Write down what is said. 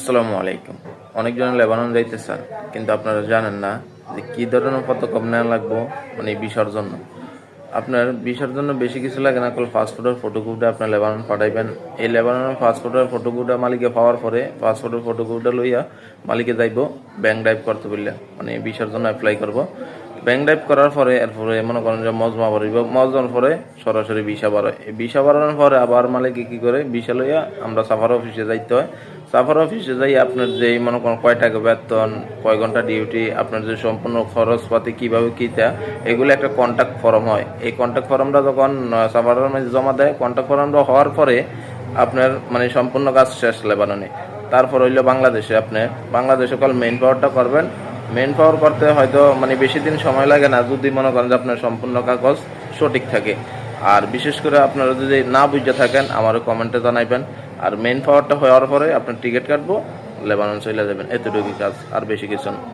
আসসালামু আলাইকুম। অনেকজন লেবানন যাইতে চান, কিন্তু আপনারা জানেন না যে কী ধরনের পদক্ষেপ নেওয়া লাগবো মানে ভিসার জন্য। আপনার ভিসার জন্য বেশি কিছু লাগে না কল পাসপোর্টের ফটোকপিটা আপনার লেবানন পাঠাইবেন। এই লেবাননের পাসপোর্টের ফটোকপিটা মালিকে পাওয়ার পরে পাসপোর্টের ফটোকপিটা লইয়া মালিকে যাইব ব্যাংক ড্রাইভ করতে বললে। মানে ভিসার জন্য অ্যাপ্লাই করব। ব্যাংক ড্রাইভ করার পরে, এরপরে মনে করেন যে মজমা বাড়িব। মজমার পরে সরাসরি ভিসা বাড়ায় এই ভিসা বাড়ানোর পরে আবার মালিকে কি করে? ভিসা লইয়া আমরা সাফার অফিসে যাইতে হয়। সাফার অফিসে যাই আপনার যে মনে করেন কয় টাকা বেতন, কয় ঘণ্টা ডিউটি আপনার যে সম্পূর্ণ খরচপাতি কীভাবে কি এগুলো একটা কন্ট্যাক্ট ফর্ম হয়। এই কন্ট্যাক্ট ফর্মটা যখন সাফারের মধ্যে জমা দেয় কন্ট্যাক্ট ফর্মটা হওয়ার পরে আপনার মানে সম্পূর্ণ কাজ শেষ লেবাননে তারপর হইল বাংলাদেশে আপনি, বাংলাদেশে কল মেইন পাওয়ারটা করবেন। মেইন পাওয়ার করতে হয়তো মানে বেশি দিন সময় লাগে না, যদি মনে করেন যে আপনার সম্পূর্ণ কাগজ সঠিক থাকে। আর বিশেষ করে আপনারা যদি না বুঝতে থাকেন, আমারও কমেন্টে জানাইবেন। আর মেন পাওয়ারটা হওয়ার পরে আপনার টিকিট কাটবো, লেবানন চলে যাবেন। এতটুকুই কাজ, আর বেশি কিছু না।